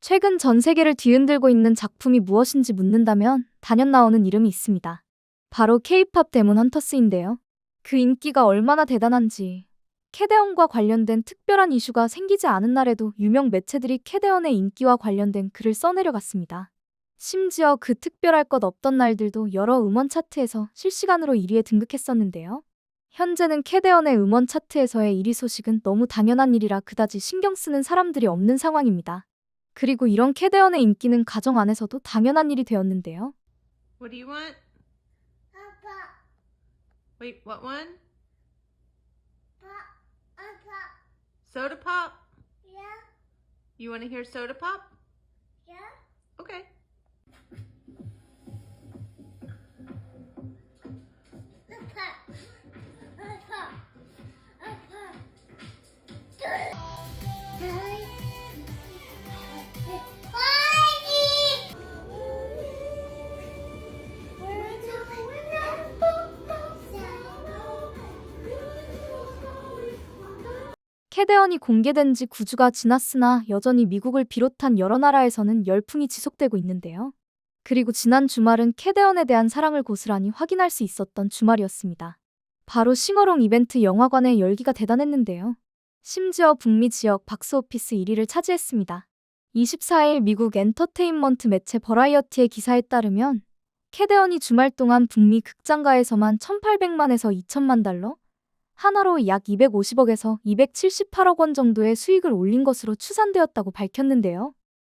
최근 전 세계를 뒤흔들고 있는 작품이 무엇인지 묻는다면 단연 나오는 이름이 있습니다. 바로 K-팝 데몬 헌터스인데요. 그 인기가 얼마나 대단한지 캐데언과 관련된 특별한 이슈가 생기지 않은 날에도 유명 매체들이 캐데언의 인기와 관련된 글을 써내려갔습니다. 심지어 그 특별할 것 없던 날들도 여러 음원 차트에서 실시간으로 1위에 등극했었는데요. 현재는 캐데언의 음원 차트에서의 1위 소식은 너무 당연한 일이라 그다지 신경 쓰는 사람들이 없는 상황입니다. 그리고 이런 캐데언의 인기는 가정 안에서도 당연한 일이 되었는데요. What do you want? 아빠, Wait, what one? 빠, 아빠, Soda pop? 야, You want to hear soda pop? 야, Okay. 캐데언이 공개된 지 9주가 지났으나 여전히 미국을 비롯한 여러 나라에서는 열풍이 지속되고 있는데요. 그리고 지난 주말은 캐데언에 대한 사랑을 고스란히 확인할 수 있었던 주말이었습니다. 바로 싱어롱 이벤트 영화관의 열기가 대단했는데요. 심지어 북미 지역 박스 오피스 1위를 차지했습니다. 24일 미국 엔터테인먼트 매체 버라이어티의 기사에 따르면 캐데언이 주말 동안 북미 극장가에서만 1,800만에서 2천만 달러, 하나로 약 250억에서 278억 원 정도의 수익을 올린 것으로 추산되었다고 밝혔는데요.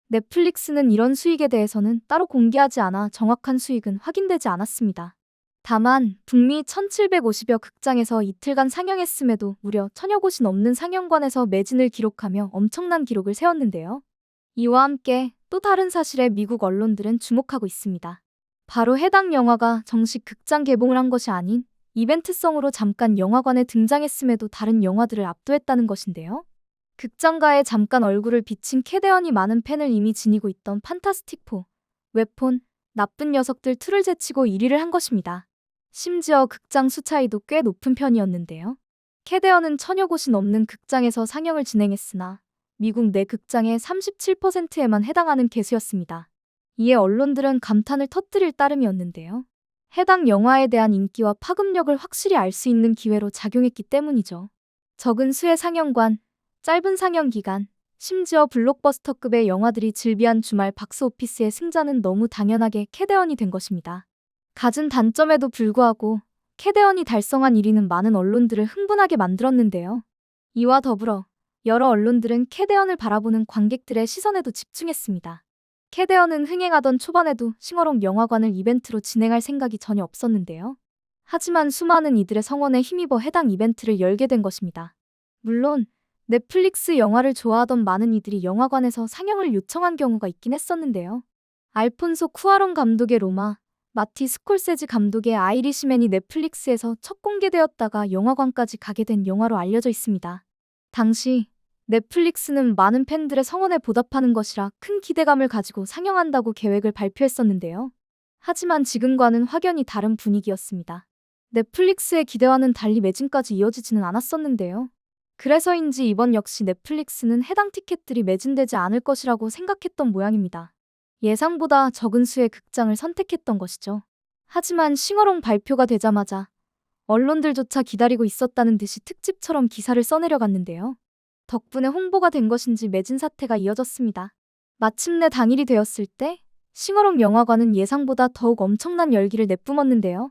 넷플릭스는 이런 수익에 대해서는 따로 공개하지 않아 정확한 수익은 확인되지 않았습니다. 다만 북미 1750여 극장에서 이틀간 상영했음에도 무려 천여 곳이 넘는 상영관에서 매진을 기록하며 엄청난 기록을 세웠는데요. 이와 함께 또 다른 사실에 미국 언론들은 주목하고 있습니다. 바로 해당 영화가 정식 극장 개봉을 한 것이 아닌 이벤트성으로 잠깐 영화관에 등장했음에도 다른 영화들을 압도했다는 것인데요. 극장가에 잠깐 얼굴을 비친 캐데언이 많은 팬을 이미 지니고 있던 판타스틱4, 웹폰, 나쁜 녀석들 2를 제치고 1위를 한 것입니다. 심지어 극장 수 차이도 꽤 높은 편이었는데요. 캐데언은 천여 곳이 넘는 극장에서 상영을 진행했으나 미국 내 극장의 37%에만 해당하는 개수였습니다. 이에 언론들은 감탄을 터뜨릴 따름이었는데요. 해당 영화에 대한 인기와 파급력을 확실히 알 수 있는 기회로 작용했기 때문이죠. 적은 수의 상영관, 짧은 상영 기간, 심지어 블록버스터급의 영화들이 즐비한 주말 박스오피스의 승자는 너무 당연하게 캐데언이 된 것입니다. 갖은 단점에도 불구하고 캐데언이 달성한 1위는 많은 언론들을 흥분하게 만들었는데요. 이와 더불어 여러 언론들은 캐데언을 바라보는 관객들의 시선에도 집중했습니다. 캐데언은 흥행하던 초반에도 싱어롱 영화관을 이벤트로 진행할 생각이 전혀 없었는데요. 하지만 수많은 이들의 성원에 힘입어 해당 이벤트를 열게 된 것입니다. 물론 넷플릭스 영화를 좋아하던 많은 이들이 영화관에서 상영을 요청한 경우가 있긴 했었는데요. 알폰소 쿠아론 감독의 로마, 마티 스콜세지 감독의 아이리시맨이 넷플릭스에서 첫 공개되었다가 영화관까지 가게 된 영화로 알려져 있습니다. 당시 넷플릭스는 많은 팬들의 성원에 보답하는 것이라 큰 기대감을 가지고 상영한다고 계획을 발표했었는데요. 하지만 지금과는 확연히 다른 분위기였습니다. 넷플릭스의 기대와는 달리 매진까지 이어지지는 않았었는데요. 그래서인지 이번 역시 넷플릭스는 해당 티켓들이 매진되지 않을 것이라고 생각했던 모양입니다. 예상보다 적은 수의 극장을 선택했던 것이죠. 하지만 싱어롱 발표가 되자마자 언론들조차 기다리고 있었다는 듯이 특집처럼 기사를 써내려갔는데요. 덕분에 홍보가 된 것인지 매진 사태가 이어졌습니다. 마침내 당일이 되었을 때 싱어롱 영화관은 예상보다 더욱 엄청난 열기를 내뿜었는데요.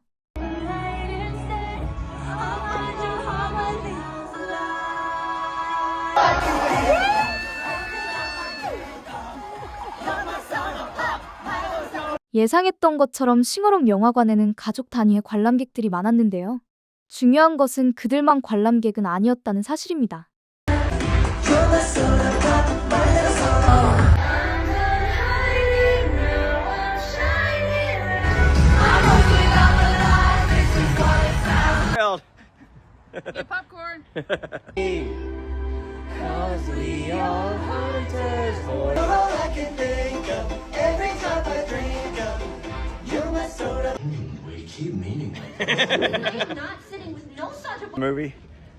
예상했던 것처럼 싱어롱 영화관에는 가족 단위의 관람객들이 많았는데요. 중요한 것은 그들만 관람객은 아니었다는 사실입니다. Get popcorn. Cause we are hunters for all I can think of every time I drink of you're my soda. keep meaning like I'm not sitting with no such a Movie.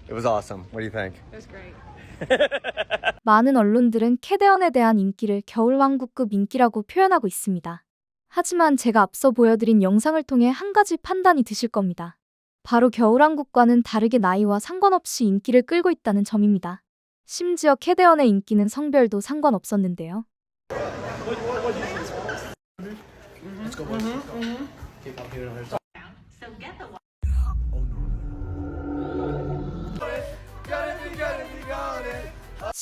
It was awesome. What do you think? It was great. 많은 언론들은 캐데언에 대한 인기를 겨울왕국급 인기라고 표현하고 있습니다. 하지만 제가 앞서 보여드린 영상을 통해 한 가지 판단이 드실 겁니다. 바로 겨울왕국과는 다르게 나이와 상관없이 인기를 끌고 있다는 점입니다. 심지어 캐데언의 인기는 성별도 상관없었는데요.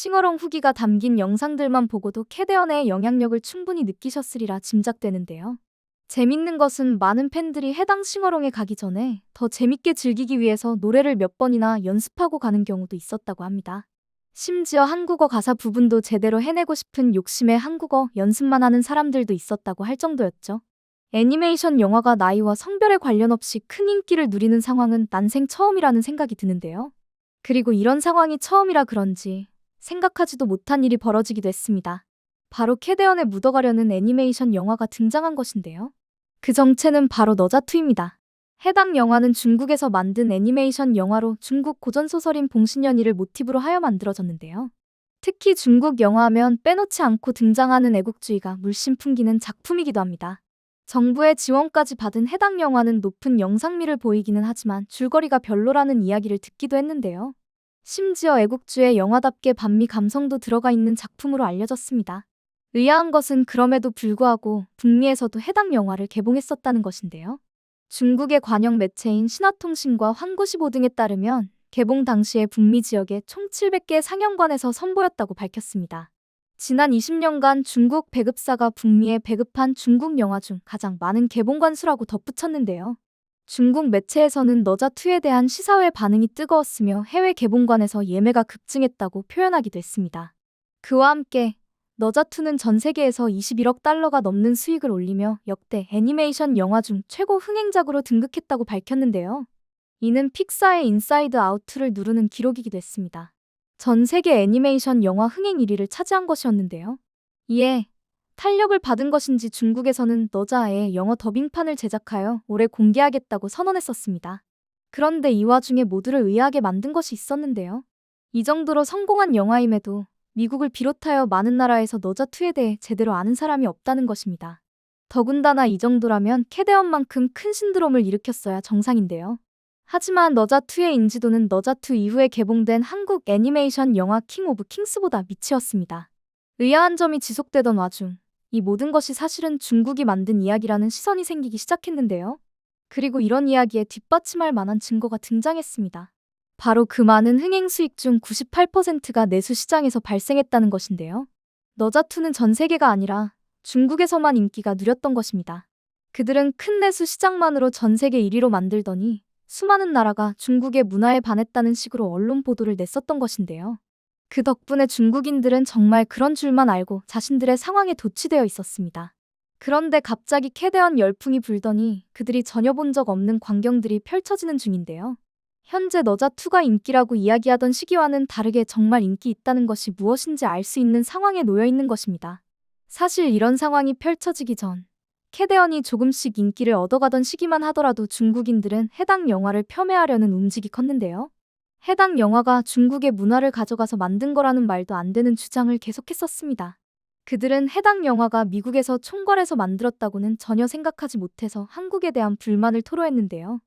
싱어롱 후기가 담긴 영상들만 보고도 캐데언의 영향력을 충분히 느끼셨으리라 짐작되는데요. 재밌는 것은 많은 팬들이 해당 싱어롱에 가기 전에 더 재밌게 즐기기 위해서 노래를 몇 번이나 연습하고 가는 경우도 있었다고 합니다. 심지어 한국어 가사 부분도 제대로 해내고 싶은 욕심에 한국어 연습만 하는 사람들도 있었다고 할 정도였죠. 애니메이션 영화가 나이와 성별에 관련 없이 큰 인기를 누리는 상황은 난생 처음이라는 생각이 드는데요. 그리고 이런 상황이 처음이라 그런지 생각하지도 못한 일이 벌어지기도 했습니다. 바로 캐데언에 묻어가려는 애니메이션 영화가 등장한 것인데요. 그 정체는 바로 너자투입니다. 해당 영화는 중국에서 만든 애니메이션 영화로 중국 고전소설인 봉신연이를 모티브로 하여 만들어졌는데요. 특히 중국 영화하면 빼놓지 않고 등장하는 애국주의가 물씬 풍기는 작품이기도 합니다. 정부의 지원까지 받은 해당 영화는 높은 영상미를 보이기는 하지만 줄거리가 별로라는 이야기를 듣기도 했는데요. 심지어 애국주의 영화답게 반미 감성도 들어가 있는 작품으로 알려졌습니다. 의아한 것은 그럼에도 불구하고 북미에서도 해당 영화를 개봉했었다는 것인데요. 중국의 관영 매체인 신화통신과 환구시보 등에 따르면 개봉 당시에 북미 지역에 총 700개 상영관에서 선보였다고 밝혔습니다. 지난 20년간 중국 배급사가 북미에 배급한 중국 영화 중 가장 많은 개봉관 수라고 덧붙였는데요. 중국 매체에서는 너자2에 대한 시사회 반응이 뜨거웠으며 해외 개봉관에서 예매가 급증했다고 표현하기도 했습니다. 그와 함께 너자2는 전 세계에서 21억 달러가 넘는 수익을 올리며 역대 애니메이션 영화 중 최고 흥행작으로 등극했다고 밝혔는데요. 이는 픽사의 인사이드 아웃을 누르는 기록이기도 했습니다. 전 세계 애니메이션 영화 흥행 1위를 차지한 것이었는데요. 이에 탄력을 받은 것인지 중국에서는 너자의 영어 더빙판을 제작하여 올해 공개하겠다고 선언했었습니다. 그런데 이 와중에 모두를 의아하게 만든 것이 있었는데요. 이 정도로 성공한 영화임에도 미국을 비롯하여 많은 나라에서 너자2에 대해 제대로 아는 사람이 없다는 것입니다. 더군다나 이 정도라면 캐데언만큼 큰 신드롬을 일으켰어야 정상인데요. 하지만 너자2의 인지도는 너자2 이후에 개봉된 한국 애니메이션 영화 킹 오브 킹스보다 미치었습니다. 의아한 점이 지속되던 와중 이 모든 것이 사실은 중국이 만든 이야기라는 시선이 생기기 시작했는데요. 그리고 이런 이야기에 뒷받침할 만한 증거가 등장했습니다. 바로 그 많은 흥행 수익 중 98%가 내수 시장에서 발생했다는 것인데요. 너자투는 전 세계가 아니라 중국에서만 인기가 누렸던 것입니다. 그들은 큰 내수 시장만으로 전 세계 1위로 만들더니 수많은 나라가 중국의 문화에 반했다는 식으로 언론 보도를 냈었던 것인데요. 그 덕분에 중국인들은 정말 그런 줄만 알고 자신들의 상황에 도취되어 있었습니다. 그런데 갑자기 캐대언 열풍이 불더니 그들이 전혀 본 적 없는 광경들이 펼쳐지는 중인데요. 현재 너자2가 인기라고 이야기하던 시기와는 다르게 정말 인기 있다는 것이 무엇인지 알 수 있는 상황에 놓여 있는 것입니다. 사실 이런 상황이 펼쳐지기 전 캐데언이 조금씩 인기를 얻어가던 시기만 하더라도 중국인들은 해당 영화를 폄훼하려는 움직이 컸는데요. 해당 영화가 중국의 문화를 가져가서 만든 거라는 말도 안 되는 주장을 계속했었습니다. 그들은 해당 영화가 미국에서 총괄해서 만들었다고는 전혀 생각하지 못해서 한국에 대한 불만을 토로했는데요.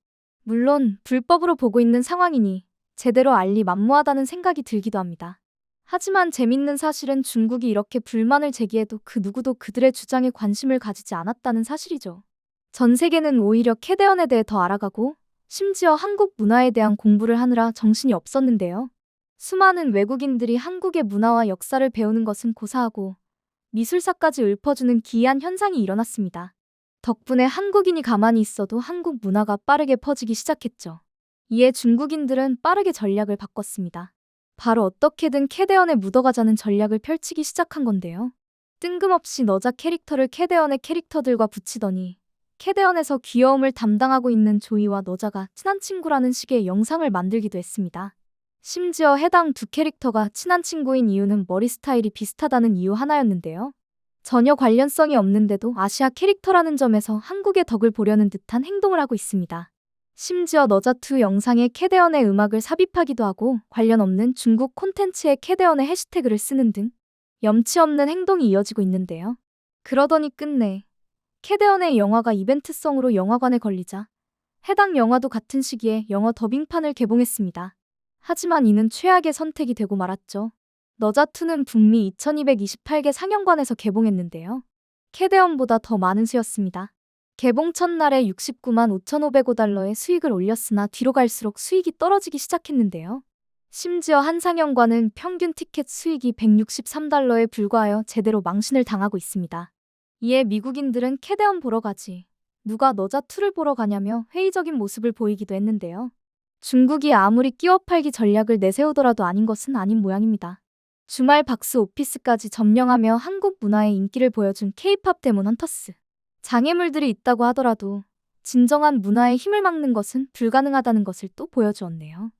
물론 불법으로 보고 있는 상황이니 제대로 알리 만무하다는 생각이 들기도 합니다. 하지만 재밌는 사실은 중국이 이렇게 불만을 제기해도 그 누구도 그들의 주장에 관심을 가지지 않았다는 사실이죠. 전 세계는 오히려 캐데언에 대해 더 알아가고 심지어 한국 문화에 대한 공부를 하느라 정신이 없었는데요. 수많은 외국인들이 한국의 문화와 역사를 배우는 것은 고사하고 미술사까지 읊어주는 기이한 현상이 일어났습니다. 덕분에 한국인이 가만히 있어도 한국 문화가 빠르게 퍼지기 시작했죠. 이에 중국인들은 빠르게 전략을 바꿨습니다. 바로 어떻게든 캐데언에 묻어가자는 전략을 펼치기 시작한 건데요. 뜬금없이 너자 캐릭터를 캐데언의 캐릭터들과 붙이더니 캐데언에서 귀여움을 담당하고 있는 조이와 너자가 친한 친구라는 식의 영상을 만들기도 했습니다. 심지어 해당 두 캐릭터가 친한 친구인 이유는 머리 스타일이 비슷하다는 이유 하나였는데요. 전혀 관련성이 없는데도 아시아 캐릭터라는 점에서 한국의 덕을 보려는 듯한 행동을 하고 있습니다. 심지어 너자2 영상에 캐대언의 음악을 삽입하기도 하고 관련 없는 중국 콘텐츠에 캐대언의 해시태그를 쓰는 등 염치 없는 행동이 이어지고 있는데요. 그러더니 끝내 캐대언의 영화가 이벤트성으로 영화관에 걸리자 해당 영화도 같은 시기에 영어 더빙판을 개봉했습니다. 하지만 이는 최악의 선택이 되고 말았죠. 너자2는 북미 2228개 상영관에서 개봉했는데요. 캐대언보다 더 많은 수였습니다. 개봉 첫날에 69만 5,505달러의 수익을 올렸으나 뒤로 갈수록 수익이 떨어지기 시작했는데요. 심지어 한 상영관은 평균 티켓 수익이 163달러에 불과하여 제대로 망신을 당하고 있습니다. 이에 미국인들은 캐대언 보러 가지. 누가 너자2를 보러 가냐며 회의적인 모습을 보이기도 했는데요. 중국이 아무리 끼워 팔기 전략을 내세우더라도 아닌 것은 아닌 모양입니다. 주말 박스 오피스까지 점령하며 한국 문화의 인기를 보여준 케이팝 데몬 헌터스. 장애물들이 있다고 하더라도 진정한 문화의 힘을 막는 것은 불가능하다는 것을 또 보여주었네요.